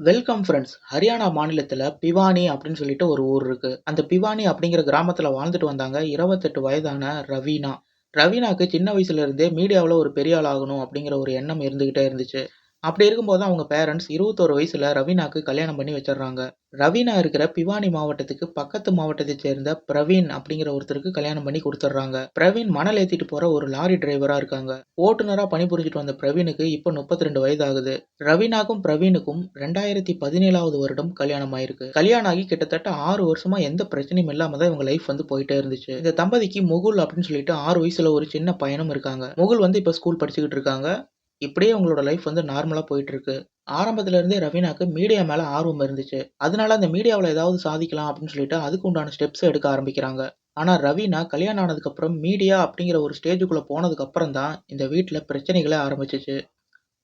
Welcome friends Haryana மாநிலத்தில் பிவானி அப்படின்னு சொல்லிட்டு ஒரு ஊர் இருக்கு. அந்த பிவானி அப்படிங்கிற கிராமத்தில் வாழ்ந்துட்டு வந்தாங்க இருபத்தெட்டு வயதான ரவீனா. ரவீனாக்கு சின்ன வயசுல இருந்தே மீடியாவில் ஒரு பெரிய ஆள் ஆகணும் அப்படிங்கிற ஒரு எண்ணம் இருந்துகிட்டே இருந்துச்சு. அப்படி இருக்கும்போது அவங்க பேரண்ட்ஸ் இருபத்தோரு வயசுல ரவீனாக்கு கல்யாணம் பண்ணி வச்சிடுறாங்க. ரவீனா இருக்கிற பிவானி மாவட்டத்துக்கு பக்கத்து மாவட்டத்தை சேர்ந்த பிரவீன் அப்படிங்கிற ஒருத்தருக்கு கல்யாணம் பண்ணி கொடுத்துட்றாங்க. பிரவீன் மணல் ஏத்திட்டு போற ஒரு லாரி டிரைவரா இருக்காங்க. ஓட்டுநரா பணிபுரிஞ்சிட்டு வந்த பிரவீனுக்கு இப்போ முப்பத்தி ரெண்டு வயது ஆகுது ரவீனாக்கும் பிரவீனுக்கும் ரெண்டாயிரத்தி பதினேழாவது வருடம் கல்யாணம் ஆயிருக்கு. கல்யாணம் ஆகி கிட்டத்தட்ட ஆறு வருஷமா எந்த பிரச்சனையும் இல்லாம தான் இவங்க லைஃப் வந்து போயிட்டே இருந்துச்சு. இந்த தம்பதிக்கு முகுல் அப்படின்னு சொல்லிட்டு ஆறு வயசுல ஒரு சின்ன பையனும் இருக்காங்க. முகுல் வந்து இப்ப ஸ்கூல் படிச்சுக்கிட்டு இருக்காங்க. இப்படியே உங்களோட லைஃப் வந்து நார்மலாக போயிட்டுருக்கு. ஆரம்பத்துலேருந்தே இருந்தே ரவீனாக்கு மீடியா மேலே ஆர்வம் இருந்துச்சு. அதனால அந்த மீடியாவில் ஏதாவது சாதிக்கலாம் அப்படின்னு சொல்லிட்டு அதுக்கு உண்டான ஸ்டெப்ஸ் எடுக்க ஆரம்பிக்கிறாங்க. ஆனால் ரவீனா கல்யாணம் ஆனதுக்கப்புறம் மீடியா அப்படிங்கிற ஒரு ஸ்டேஜுக்குள்ளே போனதுக்கப்புறம் தான் இந்த வீட்டில் பிரச்சனைகளே ஆரம்பிச்சிச்சு.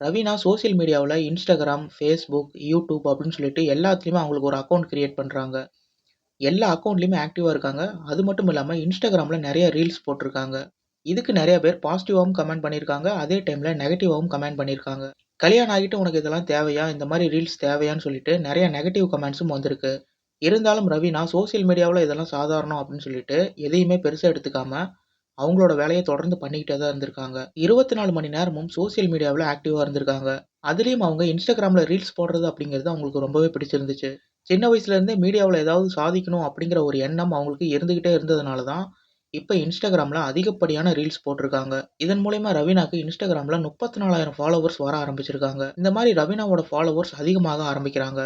ரவீனா சோசியல் மீடியாவில் இன்ஸ்டாகிராம் ஃபேஸ்புக் யூடியூப் அப்படின்னு சொல்லிட்டு எல்லாத்துலேயுமே அவங்களுக்கு ஒரு அக்கௌண்ட் க்ரியேட் பண்ணுறாங்க எல்லா அக்கௌண்ட்லேயுமே ஆக்டிவாக இருக்காங்க. அது மட்டும் இல்லாமல் இன்ஸ்டாகிராமில் நிறைய ரீல்ஸ் போட்டிருக்காங்க. இதுக்கு நிறைய பேர் பாசிட்டிவாகவும் கமெண்ட் பண்ணியிருக்காங்க. அதே டைமில் நெகட்டிவாகவும் கமெண்ட் பண்ணியிருக்காங்க. கல்யாணம் ஆகிட்டு உனக்கு இதெல்லாம் தேவையா? இந்த மாதிரி ரீல்ஸ் தேவையான்னு சொல்லிட்டு நிறைய நெகட்டிவ் கமெண்ட்ஸும் வந்திருக்கு. இருந்தாலும் ரவினா சோசியல் மீடியாவில் இதெல்லாம் சாதாரணம் அப்படின்னு சொல்லிட்டு எதையுமே பெருசாக எடுத்துக்காம அவங்களோட வேலையை தொடர்ந்து பண்ணிக்கிட்டே தான் இருந்திருக்காங்க. இருபத்தி நாலு மணி நேரமும் சோசியல் மீடியாவில் ஆக்டிவாக இருந்திருக்காங்க. அதுலேயும் அவங்க இன்ஸ்டாகிராமில் ரீல்ஸ் போடுறது அப்படிங்கிறது அவங்களுக்கு ரொம்பவே பிடிச்சிருந்துச்சு. சின்ன வயசுலேருந்தே மீடியாவில் ஏதாவது சாதிக்கணும் அப்படிங்கிற ஒரு எண்ணம் அவங்களுக்கு இருந்துக்கிட்டே இருந்ததுனால தான் இப்போ இன்ஸ்டாகிராமில் அதிகப்படியான ரீல்ஸ் போட்டிருக்காங்க. இதன் மூலயமா ரவீனாக்கு இன்ஸ்டாகிராமில் முப்பத்தி நாலாயிரம் ஃபாலோவர்ஸ் வர ஆரம்பிச்சிருக்காங்க. இந்த மாதிரி ரவீனாவோட ஃபாலோவர்ஸ் அதிகமாக ஆரம்பிக்கிறாங்க.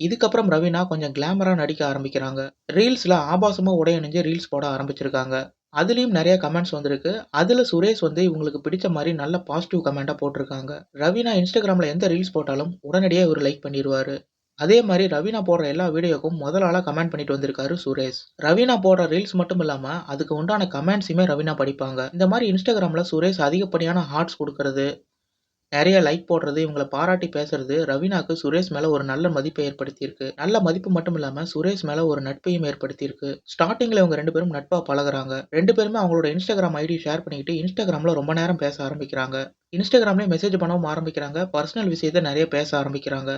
இதுக்கப்புறம் ரவீனா கொஞ்சம் கிளாமராக நடிக்க ஆரம்பிக்கிறாங்க. ரீல்ஸில் ஆபாசமாக உடையணிஞ்சு ரீல்ஸ் போட ஆரம்பிச்சிருக்காங்க. அதுலேயும் நிறைய கமெண்ட்ஸ் வந்திருக்கு. அதில் சுரேஷ் வந்து இவங்களுக்கு பிடிச்ச மாதிரி நல்ல பாசிட்டிவ் கமெண்ட்டாக போட்டிருக்காங்க. ரவீனா இன்ஸ்டாகிராமில் எந்த ரீல்ஸ் போட்டாலும் உடனடியாக இவர் லைக் பண்ணிடுவார் அதே மாதிரி ரவீனா போடுற எல்லா வீடியோக்கும் முதல் ஆளாக கமெண்ட் பண்ணிட்டு வந்திருக்காரு சுரேஷ். ரவீனா போடுற ரீல்ஸ் மட்டும் இல்லாமல் அதுக்கு உண்டான கமெண்ட்ஸுமே ரவீனா படிப்பாங்க. இந்த மாதிரி இன்ஸ்டாகிராமில் சுரேஷ் அதிகப்படியான ஹார்ட்ஸ் கொடுக்கறது நிறைய லைக் போடுறது இவங்களை பாராட்டி பேசுறது ரவீனாக்கு சுரேஷ் மேல ஒரு நல்ல மதிப்பை ஏற்படுத்தியிருக்கு. நல்ல மதிப்பு மட்டும் இல்லாம சுரேஷ் மேல ஒரு நட்பையும் ஏற்படுத்தியிருக்கு. ஸ்டார்டிங்ல இவங்க ரெண்டு பேரும் நட்பா பழகுறாங்க. ரெண்டு பேருமே அவங்களோட இன்ஸ்டாகிராம் ஐடி ஷேர் பண்ணிக்கிட்டு இன்ஸ்டாகிராம்ல ரொம்ப நேரம் பேச ஆரம்பிக்கிறாங்க. இன்ஸ்டாகிராம்லயே மெசேஜ் பண்ணவும் ஆரம்பிக்கிறாங்க. பர்சனல் விஷயத்த நிறைய பேச ஆரம்பிக்கிறாங்க.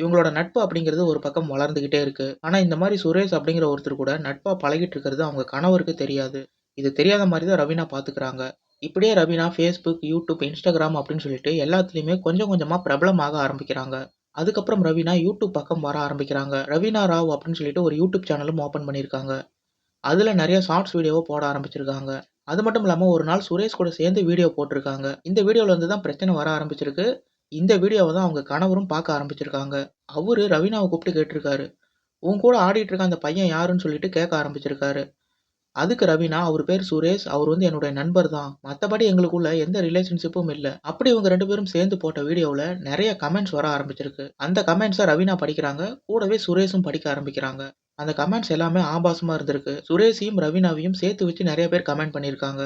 இவங்களோட நட்பு அப்படிங்கிறது ஒரு பக்கம் வளர்ந்துகிட்டே இருக்கு. ஆனா இந்த மாதிரி சுரேஷ் அப்படிங்கிற ஒருத்தர் கூட நட்பா பழகிட்டு இருக்கிறது அவங்க கணவருக்கு தெரியாது. இது தெரியாத மாதிரி தான் ரவீனா பாத்துக்கிறாங்க. இப்படியே ரவீனா ஃபேஸ்புக் யூடியூப் இன்ஸ்டாகிராம் அப்படின்னு சொல்லிட்டு எல்லாத்துலேயுமே கொஞ்சம் கொஞ்சமாக பிரபலமாக ஆரம்பிக்கிறாங்க. அதுக்கப்புறம் ரவீனா யூடியூப் பக்கம் வர ஆரம்பிக்கிறாங்க. ரவீனா ராவ் அப்படின்னு சொல்லிட்டு ஒரு யூடியூப் சேனலும் ஓப்பன் பண்ணியிருக்காங்க அதில் நிறைய ஷார்ட்ஸ் வீடியோவை போட ஆரம்பிச்சிருக்காங்க. அது மட்டும் இல்லாமல் ஒரு நாள் சுரேஷ் கூட சேர்ந்து வீடியோ போட்டிருக்காங்க. இந்த வீடியோவில் வந்து தான் பிரச்சனை வர ஆரம்பிச்சிருக்கு. இந்த வீடியோவை தான் அவங்க கணவரும் பார்க்க ஆரம்பிச்சிருக்காங்க. அவரு ரவீனாவை கூப்பிட்டு கேட்டிருக்காரு. உன் கூட ஆடிட்டு இருக்க அந்த பையன் யாருன்னு சொல்லிட்டு கேட்க ஆரம்பிச்சிருக்காரு. அதுக்கு ரவீனா அவர் பேர் சுரேஷ். அவர் வந்து என்னுடைய நண்பர் தான். மற்றபடி எங்களுக்குள்ள எந்த ரிலேஷன்ஷிப்பும் இல்லை. அப்படி இவங்க ரெண்டு பேரும் சேர்ந்து போட்ட வீடியோவில் நிறைய கமெண்ட்ஸ் வர ஆரம்பிச்சிருக்கு. அந்த கமெண்ட்ஸை ரவீனா படிக்கிறாங்க. கூடவே சுரேஷும் படிக்க ஆரம்பிக்கிறாங்க. அந்த கமெண்ட்ஸ் எல்லாமே ஆபாசமாக இருந்திருக்கு. சுரேஷையும் ரவீனாவையும் சேர்த்து வச்சு நிறைய பேர் கமெண்ட் பண்ணியிருக்காங்க.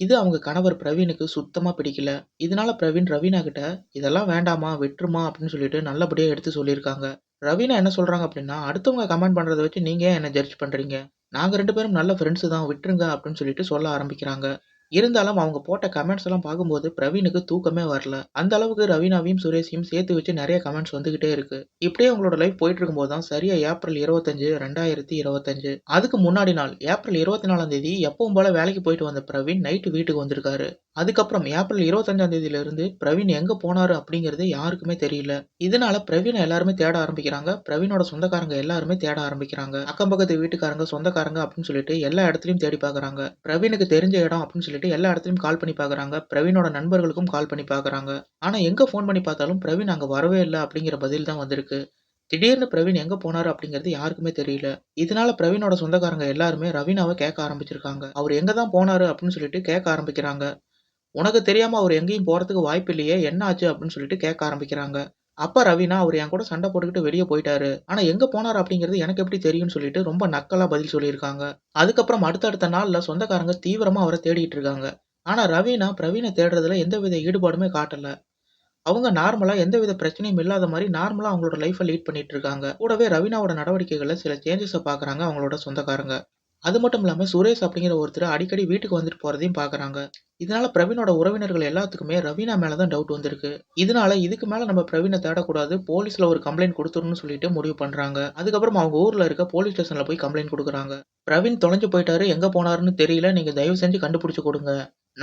இது அவங்க கணவர் பிரவீனுக்கு சுத்தமாக பிடிக்கல. இதனால பிரவீன் ரவீனா கிட்ட இதெல்லாம் வேண்டாமா விட்டுருமா அப்படின்னு சொல்லிட்டு நல்லபடியாக எடுத்து சொல்லியிருக்காங்க. ரவீனா என்ன சொல்கிறாங்க அப்படின்னா அடுத்தவங்க கமெண்ட் பண்ணுறதை வச்சு நீங்கள் ஏன் என்ன ஜட்ஜ் பண்ணுறீங்க நாங்கள் ரெண்டு பேரும் நல்ல ஃப்ரெண்ட்ஸு தான் விட்டுருங்க அப்படின்னு சொல்லிட்டு சொல்ல ஆரம்பிக்கிறாங்க. இருந்தாலும் அவங்க போட்ட கமெண்ட்ஸ் எல்லாம் பார்க்கும்போது பிரவீனுக்கு தூக்கமே வரல. அந்த அளவுக்கு ரவீனாவையும் சுரேஷையும் சேர்த்து வச்சு நிறைய கமெண்ட்ஸ் வந்துகிட்டே இருக்கு. இப்படியே அவங்களோட லைஃப் போயிட்டு இருக்கும்போது தான் சரியா ஏப்ரல் இருபத்தஞ்சு ரெண்டாயிரத்தி இருபத்தஞ்சு. அதுக்கு முன்னாடி நாள் ஏப்ரல் இருபத்தி நாலாம் தேதி எப்பவும் போல வேலைக்கு போயிட்டு வந்த பிரவீன் நைட்டு வீட்டுக்கு வந்திருக்காரு. அதுக்கப்புறம் ஏப்ரல் இருபத்தஞ்சாம் தேதியிலிருந்து பிரவீன் எங்கே போனாரு அப்படிங்கிறது யாருக்குமே தெரியல. இதனால பிரவீனை எல்லாருமே தேட ஆரம்பிக்கிறாங்க. பிரவீனோட சொந்தக்காரங்க எல்லாருமே தேட ஆரம்பிக்கிறாங்க. அக்கம் பக்கத்து வீட்டுக்காரங்க சொந்தக்காரங்க அப்படின்னு சொல்லிட்டு எல்லா இடத்துலையும் தேடி பார்க்குறாங்க பிரவீனுக்கு தெரிஞ்ச இடம் அப்படின்னு சொல்லிட்டு எல்லா இடத்துலையும் கால் பண்ணி பார்க்குறாங்க பிரவீனோட நண்பர்களுக்கும் கால் பண்ணி பார்க்குறாங்க ஆனால் எங்கே ஃபோன் பண்ணி பார்த்தாலும் பிரவீன் அங்கே வரவே இல்லை அப்படிங்கிற பதில் தான் வந்திருக்கு. திடீர்னு பிரவீன் எங்க போனாரு அப்படிங்கிறது யாருக்குமே தெரியல. இதனால பிரவீனோட சொந்தக்காரங்க எல்லாருமே ரவீனாவை கேட்க ஆரம்பிச்சிருக்காங்க. அவர் எங்க தான் போனாரு அப்படின்னு சொல்லிட்டு கேட்க ஆரம்பிக்கிறாங்க. உனக்கு தெரியாமல் அவர் எங்கேயும் போகிறதுக்கு வாய்ப்பு இல்லையே என்ன ஆச்சு அப்படின்னு சொல்லிட்டு கேட்க ஆரம்பிக்கிறாங்க. அப்போ ரவினா அவர் என் கூட சண்டை போட்டுக்கிட்டு வெளியே போயிட்டாரு. ஆனால் எங்கே போனார் அப்படிங்கிறது எனக்கு எப்படி தெரியும்னு சொல்லிட்டு ரொம்ப நக்கலாக பதில் சொல்லியிருக்காங்க. அதுக்கப்புறம் அடுத்தடுத்த நாளில் சொந்தக்காரங்க தீவிரமாக அவரை தேடிட்டு இருக்காங்க. ஆனால் ரவீனா பிரவீனை தேடுறதுல எந்தவித ஈடுபாடுமே காட்டலை. அவங்க நார்மலாக எந்தவித பிரச்சனையும் இல்லாத மாதிரி நார்மலாக அவங்களோட லைஃப்பை லீட் பண்ணிட்டு இருக்காங்க. கூடவே ரவீனாவோட நடவடிக்கைகளை சில சேஞ்சஸை பார்க்குறாங்க அவங்களோட சொந்தக்காரங்க. அது மட்டும் இல்லாமல் சுரேஷ் அப்படிங்கிற ஒருத்தர் அடிக்கடி வீட்டுக்கு வந்துட்டு போகிறதையும் பார்க்குறாங்க. இதனால பிரவீனோட உறவினர்கள் எல்லாத்துக்குமே ரவீனா மேலே தான் டவுட் வந்திருக்கு. இதனால இதுக்கு மேலே நம்ம பிரவீனை தேடக்கூடாது. போலீஸில் ஒரு கம்ப்ளைண்ட் கொடுத்துருன்னு சொல்லிட்டு முடிவு பண்ணுறாங்க அதுக்கப்புறம் அவங்க ஊரில் இருக்க போலீஸ் ஸ்டேஷனில் போய் கம்ப்ளைண்ட் கொடுக்குறாங்க பிரவீன் தொலைஞ்சு போயிட்டாரு. எங்கே போனாருன்னு தெரியல. நீங்கள் தயவு செஞ்சு கண்டுபிடிச்சி கொடுங்க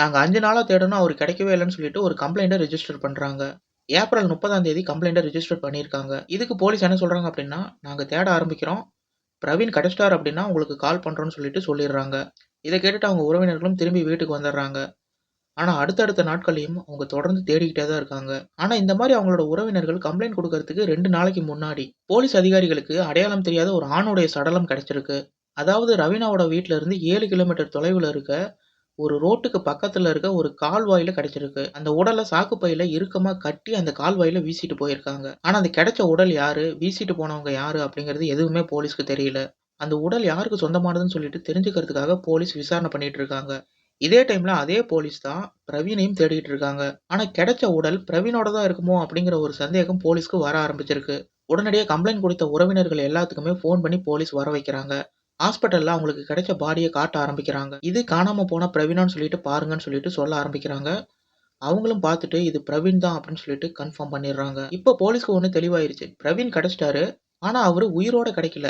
நாங்கள் அஞ்சு நாளாக தேடணும் அவர் கிடைக்கவே இல்லைன்னு சொல்லிட்டு ஒரு கம்ப்ளைண்ட்டை ரெஜிஸ்டர் பண்ணுறாங்க ஏப்ரல் 30ஆம் தேதி கம்ப்ளைண்ட்டை ரெஜிஸ்டர் பண்ணியிருக்காங்க. இதுக்கு போலீஸ் என்ன சொல்கிறாங்க அப்படின்னா, நாங்கள் தேட ஆரம்பிக்கிறோம். பிரவீன் கிடைச்சிட்டாரு அப்படின்னா உங்களுக்கு கால் பண்ணுறோன்னு சொல்லிட்டு சொல்லிடுறாங்க. இதை கேட்டுட்டு அவங்க உறவினர்களும் திரும்பி வீட்டுக்கு வந்துடுறாங்க. ஆனால் அடுத்தடுத்த நாட்களையும் அவங்க தொடர்ந்து தேடிக்கிட்டே தான் இருக்காங்க. ஆனால் இந்த மாதிரி அவங்களோட உறவினர்கள் கம்ப்ளைண்ட் கொடுக்கறதுக்கு ரெண்டு நாளைக்கு முன்னாடி போலீஸ் அதிகாரிகளுக்கு அடையாளம் தெரியாத ஒரு ஆணுடைய சடலம் கிடைச்சிருக்கு. அதாவது ரவீனாவோட வீட்ல இருந்து ஏழு கிலோமீட்டர் தொலைவில் இருக்க ஒரு ரோட்டுக்கு பக்கத்துல இருக்க ஒரு கால்வாயில கிடைச்சிருக்கு. அந்த உடல சாக்கு பையில இறுக்கமா கட்டி அந்த கால்வாயில வீசிட்டு போயிருக்காங்க. ஆனா அந்த கிடைச்ச உடல் யாரு? வீசிட்டு போனவங்க யாரு? அப்படிங்கிறது எதுவுமே போலீஸ்க்கு தெரியல. அந்த உடல் யாருக்கு சொந்தமானதுன்னு சொல்லிட்டு தெரிஞ்சுக்கிறதுக்காக போலீஸ் விசாரணை பண்ணிட்டு இருக்காங்க. இதே டைம்ல அதே போலீஸ் தான் பிரவீனையும் தேடிட்டு இருக்காங்க. ஆனா கிடைச்ச உடல் பிரவீனோட தான் இருக்குமோ அப்படிங்கிற ஒரு சந்தேகம் போலீஸ்க்கு வர ஆரம்பிச்சிருக்கு. உடனடியா கம்ப்ளைண்ட் கொடுத்த உறவினர்கள் எல்லாத்துக்குமே ஃபோன் பண்ணி போலீஸ் வர வைக்கிறாங்க. ஹாஸ்பிட்டலில் அவங்களுக்கு கிடைச்ச பாடியை காட்ட ஆரம்பிக்கிறாங்க. இது காணாமல் போன பிரவீனான்னு சொல்லிட்டு பாருங்கன்னு சொல்லிட்டு சொல்ல ஆரம்பிக்கிறாங்க. அவங்களும் பார்த்துட்டு இது பிரவீன் தான் அப்படின்னு சொல்லிட்டு கன்ஃபார்ம் பண்ணிடுறாங்க. இப்போ போலீஸ்க்கு ஒன்று தெளிவாயிருச்சு. பிரவீன் கிடச்சிட்டாரு ஆனால் அவர் உயிரோட கிடைக்கல.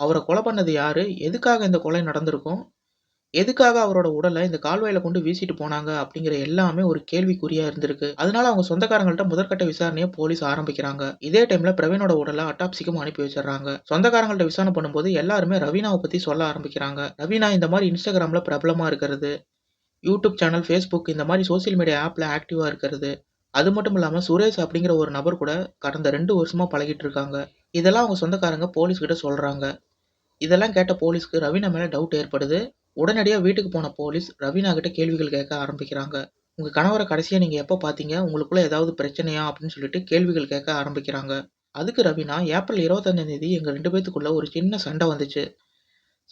அவரை கொலை பண்ணது யாரு? எதுக்காக இந்த கொலை நடந்திருக்கும்? எதுக்காக அவரோட உடலை இந்த கால்வாயில கொண்டு வீசிட்டு போனாங்க? அப்படிங்கிற எல்லாமே ஒரு கேள்விக்குறியா இருந்திருக்கு. அதனால அவங்க சொந்தக்காரங்கள்ட்ட முதற்கட்ட விசாரணையை போலீஸ் ஆரம்பிக்கிறாங்க. இதே டைம்ல பிரவீனோட உடலை அட்டாப்சிக்கும் அனுப்பி வச்சிடறாங்க சொந்தக்காரங்கள்ட்ட விசாரணை பண்ணும்போது எல்லாருமே ரவீனாவை பத்தி சொல்ல ஆரம்பிக்கிறாங்க. ரவீனா இந்த மாதிரி இன்ஸ்டாகிராம்ல பிரபலமா இருக்கிறது. யூடியூப் சேனல், ஃபேஸ்புக் இந்த மாதிரி சோசியல் மீடியா ஆப்ல ஆக்டிவா இருக்கிறது. அது மட்டும் இல்லாமல் சுரேஷ் அப்படிங்கிற ஒரு நபர் கூட கடந்த ரெண்டு வருஷமா பழகிட்டு இருக்காங்க. இதெல்லாம் அவங்க சொந்தக்காரங்க போலீஸ்கிட்ட சொல்றாங்க. இதெல்லாம் கேட்ட போலீஸ்க்கு ரவீனா மேல டவுட் ஏற்படுது. உடனடியாக வீட்டுக்கு போன போலீஸ் ரவீனா கிட்ட கேள்விகள் கேட்க ஆரம்பிக்கிறாங்க. உங்கள் கணவரை கடைசியாக நீங்கள் எப்போ பார்த்தீங்க? உங்களுக்குள்ள ஏதாவது பிரச்சனையா? அப்படின்னு சொல்லிட்டு கேள்விகள் கேட்க ஆரம்பிக்கிறாங்க. அதுக்கு ரவீனா ஏப்ரல் 25ஆம் தேதி எங்கள் ரெண்டு பேத்துக்குள்ள ஒரு சின்ன சண்டை வந்துச்சு.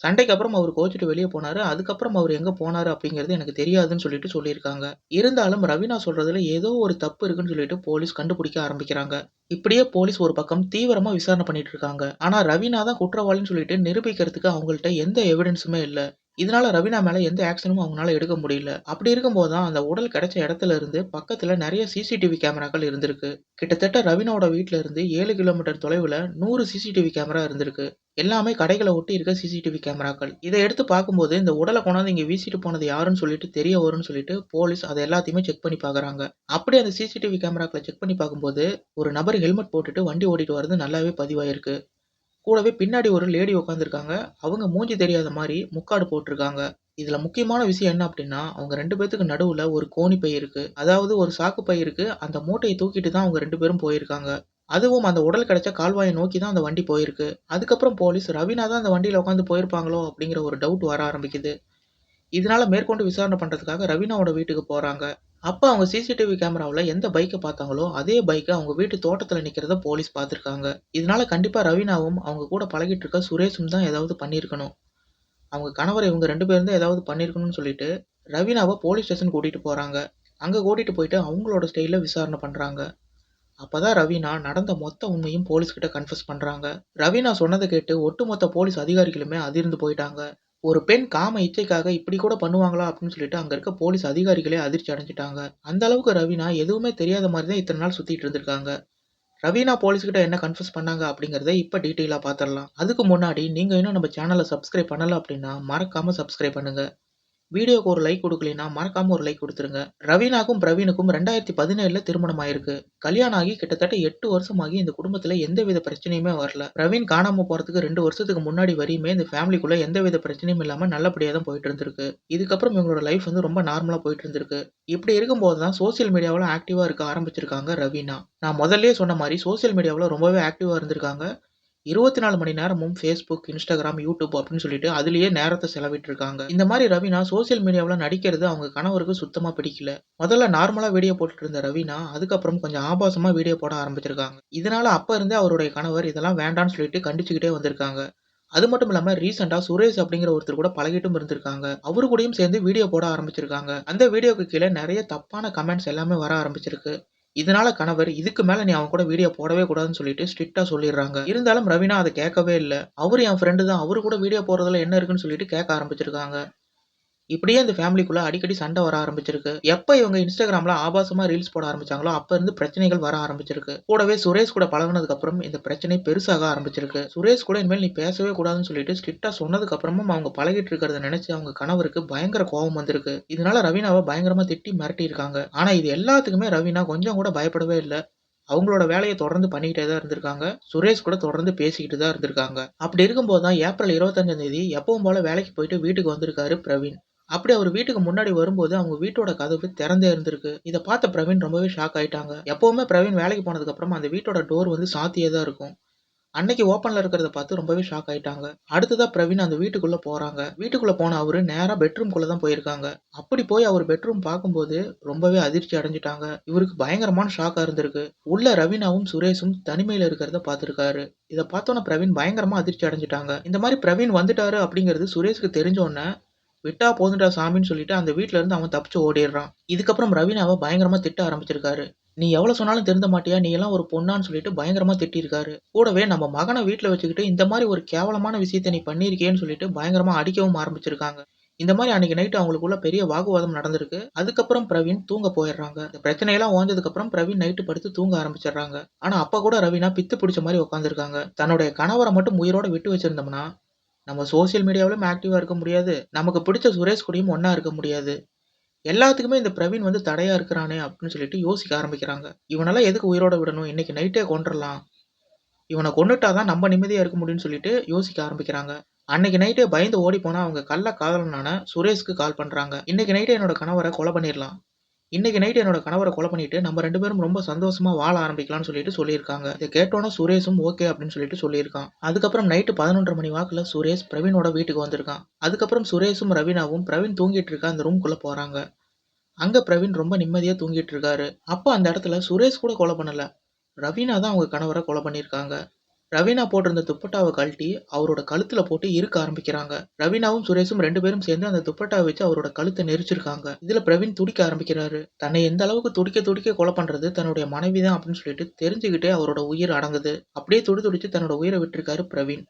சண்டைக்கு அப்புறம் அவர் கோச்சிட்டு வெளியே போனாரு. அதுக்கப்புறம் அவர் எங்கே போனாரு அப்படிங்கிறது எனக்கு தெரியாதுன்னு சொல்லிட்டு சொல்லியிருக்காங்க. இருந்தாலும் ரவீனா சொல்கிறதுல ஏதோ ஒரு தப்பு இருக்குன்னு சொல்லிட்டு போலீஸ் கண்டுபிடிக்க ஆரம்பிக்கிறாங்க. இப்படியே போலீஸ் ஒரு பக்கம் தீவிரமாக விசாரணை பண்ணிட்டு இருக்காங்க. ஆனால் ரவீனா தான் குற்றவாளின்னு சொல்லிட்டு நிரூபிக்கிறதுக்கு அவங்கள்ட்ட எந்த எவிடன்ஸுமே இல்லை இதனால ரவீனா மேல எந்த ஆக்ஷனும் அவங்களால எடுக்க முடியல. அப்படி இருக்கும்போது தான் அந்த உடல் கிடைச்ச இடத்துல இருந்து பக்கத்துல நிறைய சிசிடிவி கேமராக்கள் இருந்திருக்கு. கிட்டத்தட்ட ரவீனாவோட வீட்டில் இருந்து ஏழு கிலோமீட்டர் தொலைவுல நூறு சிசிடிவி கேமரா இருந்திருக்கு. எல்லாமே கடைகளை ஒட்டி இருக்க சிசிடிவி கேமராக்கள். இதை எடுத்து பார்க்கும்போது இந்த உடலை கொண்டாந்து இங்கே வீசிட்டு போனது யாருன்னு சொல்லிட்டு தெரிய வரும்னு சொல்லிட்டு போலீஸ் அதை எல்லாத்தையுமே செக் பண்ணி பார்க்குறாங்க. அப்படி அந்த சிசிடிவி கேமராக்களை செக் பண்ணி பார்க்கும்போது ஒரு நபர் ஹெல்மெட் போட்டுட்டு வண்டி ஓடிட்டு வர்றது நல்லாவே பதிவாயிருக்கு. கூடவே பின்னாடி ஒரு லேடி உட்காந்துருக்காங்க அவங்க மூஞ்சி தெரியாத மாரி முக்காடு போட்டிருக்காங்க. இதுல முக்கியமான விஷயம் என்ன அப்படின்னா, அவங்க 2 பேத்துக்கு நடுவுல ஒரு கோணி பை இருக்கு. அதாவது ஒரு சாக்கு பை இருக்கு. அந்த மூட்டைய தூக்கிட்டு தான் அவங்க 2 பேரும் போயிருக்காங்க. அதுவும் அந்த உடல் கிடைச்ச கால்வாய நோக்கி தான் அந்த வண்டி போயிருக்கு. அதுக்கப்புறம் போலீஸ் ரவீனா தான் அந்த வண்டியில உட்காந்து போயிருப்பாங்களோ அப்படிங்கிற ஒரு டவுட் வர ஆரம்பிக்குது. இதனால மேற்கொண்டு விசாரணை பண்றதுக்காக ரவீனாவோட வீட்டுக்கு போறாங்க. அப்ப அவங்க சிசிடிவி கேமராவுல எந்த பைக்க பார்த்தாங்களோ, அதே பைக்க அவங்க வீட்டு தோட்டத்துல நிக்கிறத போலீஸ் பார்த்துருக்காங்க இதனால கண்டிப்பா ரவீனாவும் அவங்க கூட பழகிட்டு இருக்க சுரேஷும் தான் ஏதாவது பண்ணியிருக்கணும். அவங்க கணவர் இவங்க 2 பேரும் தான் ஏதாவது பண்ணியிருக்கணும்னு சொல்லிட்டு ரவீனாவ போலீஸ் ஸ்டேஷன் கூட்டிட்டு போறாங்க. அங்க கூட்டிட்டு போயிட்டு அவங்களோட ஸ்டைல்ல விசாரணை பண்றாங்க. அப்பதான் ரவீனா நடந்த மொத்த உண்மையும் போலீஸ் கிட்ட கன்ஃபஸ் பண்றாங்க. ரவீனா சொன்னத கேட்டு ஒட்டுமொத்த போலீஸ் அதிகாரிகளுமே அதிர்ந்து போயிட்டாங்க. ஒரு பெண் காம இச்சைக்காக இப்படி கூட பண்ணுவாங்களா? அப்படின்னு சொல்லிட்டு அங்கே இருக்க போலீஸ் அதிகாரிகளே அதிர்ச்சி அடைஞ்சிட்டாங்க அந்த அளவுக்கு ரவீனா எதுவுமே தெரியாத மாதிரி தான் இத்தனை நாள் சுத்திட்டு இருந்திருக்காங்க. ரவீனா போலீஸ்கிட்ட என்ன கன்ஃபியூஸ் பண்ணாங்க அப்படிங்கிறத இப்போ டீட்டெயிலாக பார்த்துடலாம். அதுக்கு முன்னாடி நீங்கள் இன்னும் நம்ம சேனலை சப்ஸ்கிரைப் பண்ணலை அப்படின்னா மறக்காமல் சப்ஸ்கிரைப் பண்ணுங்கள் வீடியோக்கு ஒரு லைக் கொடுக்கலைன்னா மறக்காம ஒரு லைக் கொடுத்துருங்க ரவீனாக்கும் பிரவீனுக்கும் 2017ல திருமணம் ஆயிருக்கு. கல்யாணம் ஆகி கிட்டத்தட்ட எட்டு வருஷமாகி இந்த குடும்பத்துல எந்தவித பிரச்சனையுமே வரல. பிரவீன் காணாம போறதுக்கு ரெண்டு வருஷத்துக்கு முன்னாடி வரையுமே இந்த ஃபேமிலிக்குள்ள எந்தவித பிரச்சனையும் இல்லாம நல்லபடியா தான் போயிட்டு இருந்திருக்கு. இதுக்கப்புறம் இவங்களோட லைஃப் வந்து ரொம்ப நார்மலா போயிட்டு இருந்திருக்கு. இப்படி இருக்கும்போது தான் சோசியல் மீடியாவில் ஆக்டிவா இருக்க ஆரம்பிச்சிருக்காங்க ரவீனா. நான் முதல்ல சொன்ன மாதிரி சோசியல் மீடியாவில் ரொம்பவே ஆக்டிவா இருந்திருக்காங்க. 24 மணி நேரமும் ஃபேஸ்புக் இன்ஸ்டாகிராம் யூடியூப் அப்படின்னு சொல்லிட்டு அதுலேயே நேரத்தை செலவிட்டு இருக்காங்க. இந்த மாதிரி ரவினா சோசியல் மீடியாவில் நடிக்கிறது அவங்க கணவருக்கு சுத்தமா பிடிக்கல. முதல்ல நார்மலா வீடியோ போட்டுட்டு இருந்த ரவினா அதுக்கப்புறம் கொஞ்சம் ஆபாசமா வீடியோ போட ஆரம்பிச்சிருக்காங்க. இதனால அப்ப இருந்தே அவருடைய கணவர் இதெல்லாம் வேண்டான்னு சொல்லிட்டு கண்டிச்சுக்கிட்டே வந்திருக்காங்க. அது மட்டும் இல்லாம ரீசெண்டா சுரேஷ் அப்படிங்கிற ஒருத்தர் கூட பழகிட்டும் இருந்திருக்காங்க. அவரு கூடயும் சேர்ந்து வீடியோ போட ஆரம்பிச்சிருக்காங்க. அந்த வீடியோக்கு கீழே நிறைய தப்பான கமெண்ட்ஸ் எல்லாமே வர ஆரம்பிச்சிருக்கு. இதனால கணவர் இதுக்கு மேல நீ அவன் கூட வீடியோ போடவே கூடாதுன்னு சொல்லிட்டு ஸ்ட்ரிக்டா சொல்லிடுறாங்க. இருந்தாலும் ரவீனா அதை கேட்கவே இல்லை. அவரு என் ஃப்ரெண்டு தான். அவரு கூட வீடியோ போடுறதுல என்ன இருக்குன்னு சொல்லிட்டு கேட்க ஆரம்பிச்சிருக்காங்க. இப்படியே இந்த ஃபேமிலிக்குள்ளே அடிக்கடி சண்டை வர ஆரம்பிச்சிருக்கு. எப்போ இவங்க இன்ஸ்டாகிராமில் ஆபாசமாக ரீல்ஸ் போட ஆரம்பிச்சாங்களோ அப்போ இருந்து பிரச்சனைகள் வர ஆரம்பிச்சிருக்கு. கூடவே சுரேஷ் கூட பழகுனதுக்கு அப்புறம் இந்த பிரச்சனை பெருசாக ஆரம்பிச்சிருக்கு. சுரேஷ் கூட இனிமேல் நீ பேசவே கூடாதுன்னு சொல்லிட்டு ஸ்ட்ரிக்டா சொன்னதுக்கு அப்புறமும் அவங்க பழகிட்டு இருக்கிறத நினைச்சு அவங்க கணவருக்கு பயங்கர கோபம் வந்திருக்கு. இதனால ரவீனாவை பயங்கரமாக திட்டி மிரட்டி இருக்காங்க இது எல்லாத்துக்குமே ரவீனா கொஞ்சம் கூட பயப்படவே இல்லை. அவங்களோட வேலையை தொடர்ந்து பண்ணிக்கிட்டே தான் இருந்திருக்காங்க. சுரேஷ் கூட தொடர்ந்து பேசிக்கிட்டு தான் இருந்திருக்காங்க. அப்படி இருக்கும்போது தான் ஏப்ரல் இருபத்தஞ்சாம் தேதி எப்பவும் போல வேலைக்கு போயிட்டு வீட்டுக்கு வந்திருக்காரு பிரவீன். அப்படி அவர் வீட்டுக்கு முன்னாடி வரும்போது அவங்க வீட்டோட கதவு திறந்தே இருந்திருக்கு. இதை பார்த்த பிரவீன் ரொம்பவே ஷாக் ஆயிட்டாங்க. எப்பவுமே பிரவீன் வேலைக்கு போனதுக்கு அப்புறமா அந்த வீட்டோட டோர் வந்து சாத்தியே தான் இருக்கும். அன்னைக்கு ஓப்பன்ல இருக்கிறத பார்த்து ரொம்பவே ஷாக் ஆயிட்டாங்க. அடுத்ததா பிரவீன் அந்த வீட்டுக்குள்ள போறாங்க. வீட்டுக்குள்ள போன அவரு நேரா பெட்ரூம்குள்ள தான் போயிருக்காங்க. அப்படி போய் அவர் பெட்ரூம் பார்க்கும்போது ரொம்பவே அதிர்ச்சி அடைஞ்சிட்டாங்க. இவருக்கு பயங்கரமான ஷாக்கா இருந்திருக்கு. உள்ள ரவீனாவும் சுரேஷும் தனிமையில இருக்கிறத பார்த்திருக்காரு. இதை பார்த்தோன்னே பிரவீன் பயங்கரமா அதிர்ச்சி அடைஞ்சிட்டாங்க. இந்த மாதிரி பிரவீன் வந்துட்டாரு அப்படிங்கிறது சுரேஷ்க்கு தெரிஞ்சோடனே விட்டா போதுண்டா சாமின்னு சொல்லிட்டு அந்த வீட்ல இருந்து அவன் தப்பிச்சு ஓடிடுறான். இதுக்கப்புறம் ரவீனாவை பயங்கரமா திட்ட ஆரம்பிச்சிருக்காரு. நீ எவ்வளவு சொன்னாலும் திருந்த மாட்டியா? நீ எல்லாம் ஒரு பொண்ணான்னு சொல்லிட்டு பயங்கரமா திட்டிருக்காரு. கூடவே நம்ம மகனை வீட்டுல வச்சுக்கிட்டு இந்த மாதிரி ஒரு கேவலமான விஷயத்த நீ பண்ணிருக்கேன்னு சொல்லிட்டு பயங்கரமா அடிக்கவும் ஆரம்பிச்சிருக்காங்க. இந்த மாதிரி அன்னைக்கு நைட்டு அவங்களுக்குள்ள பெரிய வாக்குவாதம் நடந்திருக்கு. அதுக்கப்புறம் பிரவீன் தூங்க போயிடுறாங்க. இந்த பிரச்சனையெல்லாம் ஓஞ்சதுக்கு அப்புறம் பிரவீன் நைட்டு படுத்து தூங்க ஆரம்பிச்சிடுறாங்க. ஆனா அப்ப கூட ரவீனா பித்து பிடிச்ச மாதிரி உட்காந்துருக்காங்க தன்னுடைய கணவரை மட்டும் உயிரோட விட்டு வச்சிருந்தோம்னா நம்ம சோசியல் மீடியாவிலும் ஆக்டிவாக இருக்க முடியாது. நமக்கு பிடிச்ச சுரேஷ் கூடயும் ஒன்றா இருக்க முடியாது. எல்லாத்துக்குமே இந்த பிரவீன் வந்து தடையாக இருக்கிறானே அப்படின்னு சொல்லிட்டு யோசிக்க ஆரம்பிக்கிறாங்க. இவனெல்லாம் எதுக்கு உயிரோட விடணும்? இன்னைக்கு நைட்டே கொண்டுடலாம் இவனை கொண்டுட்டாதான் நம்ம நிம்மதியாக இருக்க முடியும்னு சொல்லிட்டு யோசிக்க ஆரம்பிக்கிறாங்க. அன்னைக்கு நைட்டே பயந்து ஓடி போனால் அவங்க கள்ள காதலனான சுரேஷ்க்கு கால் பண்ணுறாங்க இன்னைக்கு நைட்டே என்னோட கணவரை கொலை பண்ணிடலாம். இன்னைக்கு நைட் என்னோட கணவரை கொலை பண்ணிட்டு நம்ம ரெண்டு பேரும் ரொம்ப சந்தோஷமா வாழ ஆரம்பிக்கலாம்னு சொல்லிட்டு சொல்லியிருக்காங்க. இதை கேட்டோன்னே சுரேஷும் ஓகே அப்படின்னு சொல்லிட்டு சொல்லியிருக்கான். அதுக்கப்புறம் நைட்டு பதினொன்றரை மணி வாக்குல சுரேஷ் பிரவீனோட வீட்டுக்கு வந்திருக்கான். அதுக்கப்புறம் சுரேஷும் ரவீனாவும் பிரவீன் தூங்கிட்டு இருக்க அந்த ரூம்குள்ள போறாங்க. அங்க பிரவீன் ரொம்ப நிம்மதியா தூங்கிட்டு இருக்காரு. அப்போ அந்த இடத்துல சுரேஷ் கூட கொலை பண்ணல. ரவீனா தான் அவங்க கணவரை கொலை பண்ணியிருக்காங்க. ரவீனா போட்டிருந்த துப்பட்டாவை கழட்டி அவரோட கழுத்துல போட்டு இருக்க ஆரம்பிக்கிறாங்க. ரவீனாவும் சுரேஷும் ரெண்டு பேரும் சேர்ந்து அந்த துப்பட்டாவை வச்சு அவரோட கழுத்தை நெரிச்சிருக்காங்க. இதுல பிரவீன் துடிக்க ஆரம்பிக்கிறாரு. தன்னை எந்த அளவுக்கு துடிக்க துடிக்க கொலை பண்றது தன்னுடைய மனைவி தான் அப்படின்னு சொல்லிட்டு தெரிஞ்சுக்கிட்டே அவரோட உயிர் அடங்குது. அப்படியே துடி துடிச்சு தன்னோட உயிரை விட்டுருக்காரு பிரவீன்.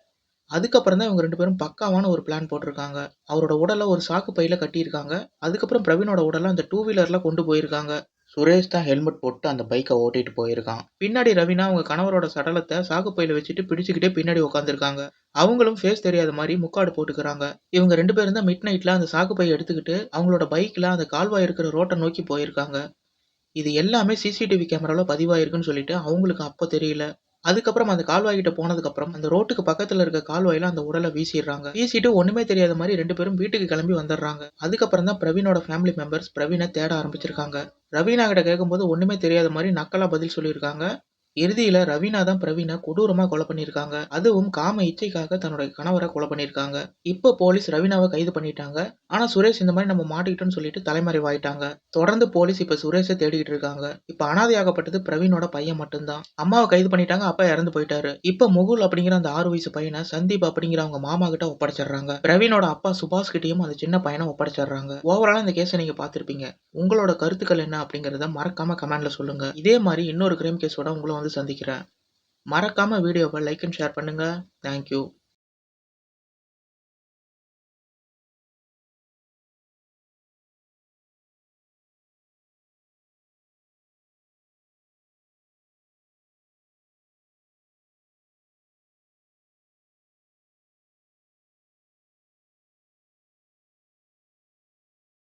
அதுக்கப்புறம் தான் இவங்க ரெண்டு பேரும் பக்காவான ஒரு பிளான் போட்டிருக்காங்க. அவரோட உடலை ஒரு சாக்கு பையில கட்டியிருக்காங்க. அதுக்கப்புறம் பிரவீனோட உடலை அந்த டூ வீலர்ல கொண்டு போயிருக்காங்க. சுரேஷ் தான் ஹெல்மெட் போட்டு அந்த பைக்கை ஓட்டிட்டு போயிருக்கான். பின்னாடி ரவினா அவங்க கணவரோட சடலத்தை சாகுப்பையில வச்சுட்டு பிடிச்சுக்கிட்டே பின்னாடி உட்காந்துருக்காங்க அவங்களும் ஃபேஸ் தெரியாத மாதிரி முக்காடு போட்டுக்கிறாங்க. இவங்க ரெண்டு பேரும் தான் மிட் நைட்ல அந்த சாகுப்பை எடுத்துக்கிட்டு அவங்களோட பைக்ல அந்த கால்வாய் இருக்கிற ரோட்டை நோக்கி போயிருக்காங்க. இது எல்லாமே சிசிடிவி கேமரால பதிவாயிருக்குன்னு சொல்லிட்டு அவங்களுக்கு அப்போ தெரியல. அதுக்கப்புறம் அந்த கால்வாய் கிட்ட போனதுக்கு அப்புறம் அந்த ரோட்டுக்கு பக்கத்துல இருக்க கால்வாயில அந்த உடலை வீசிடுறாங்க. வீசிட்டு ஒண்ணுமே தெரியாத மாதிரி ரெண்டு பேரும் வீட்டுக்கு கிளம்பி வந்துடுறாங்க. அதுக்கப்புறம் தான் பிரவீனோட ஃபேமிலி மெம்பர்ஸ் பிரவீனை தேட ஆரம்பிச்சிருக்காங்க. ரவீனா கிட்ட கேட்கும்போது ஒண்ணுமே தெரியாத மாதிரி நக்கலா பதில் சொல்லியிருக்காங்க. இறுதியில ரவீனா தான் பிரவீனை கொடூரமா கொலை பண்ணியிருக்காங்க. அதுவும் காம இச்சைக்காக தன்னோட கணவரை கொலை பண்ணியிருக்காங்க. இப்போ போலீஸ் ரவீனாவை கைது பண்ணிட்டாங்க. ஆனா சுரேஷ் இந்த மாதிரி நம்ம மாட்டிக்கிட்டோம்னு சொல்லிட்டு தலைமறைவாயிட்டாங்க. தொடர்ந்து போலீஸ் இப்ப சுரேஷை தேடிக்கிட்டு இருக்காங்க. இப்ப அனாதையாகப்பட்டது பிரவீனோட பையன் மட்டும்தான். அம்மாவை கைது பண்ணிட்டாங்க அப்பா இறந்து போயிட்டாரு. இப்ப முகுல் அப்படிங்கிற அந்த ஆறு வயசு பையனை சந்தீப் அப்படிங்கிற அவங்க மாமா கிட்ட ஒப்படைச்சிடுறாங்க. பிரவீனோட அப்பா சுபாஷ் கிட்டயும் அந்த சின்ன பையனை ஒப்படைச்சிடுறாங்க. ஓவராலா இந்த கேஸை நீங்க பார்த்திருப்பீங்க. உங்களோட கருத்துக்கள் என்ன அப்படிங்கறத மறக்காம கமெண்ட்ல சொல்லுங்க. இதே மாதிரி இன்னொரு கிரைம் கேஸோட உங்களை வந்து சந்திக்கிறேன் மறக்காம வீடியோவை லைக் அண்ட் ஷேர் பண்ணுங்க. Thank you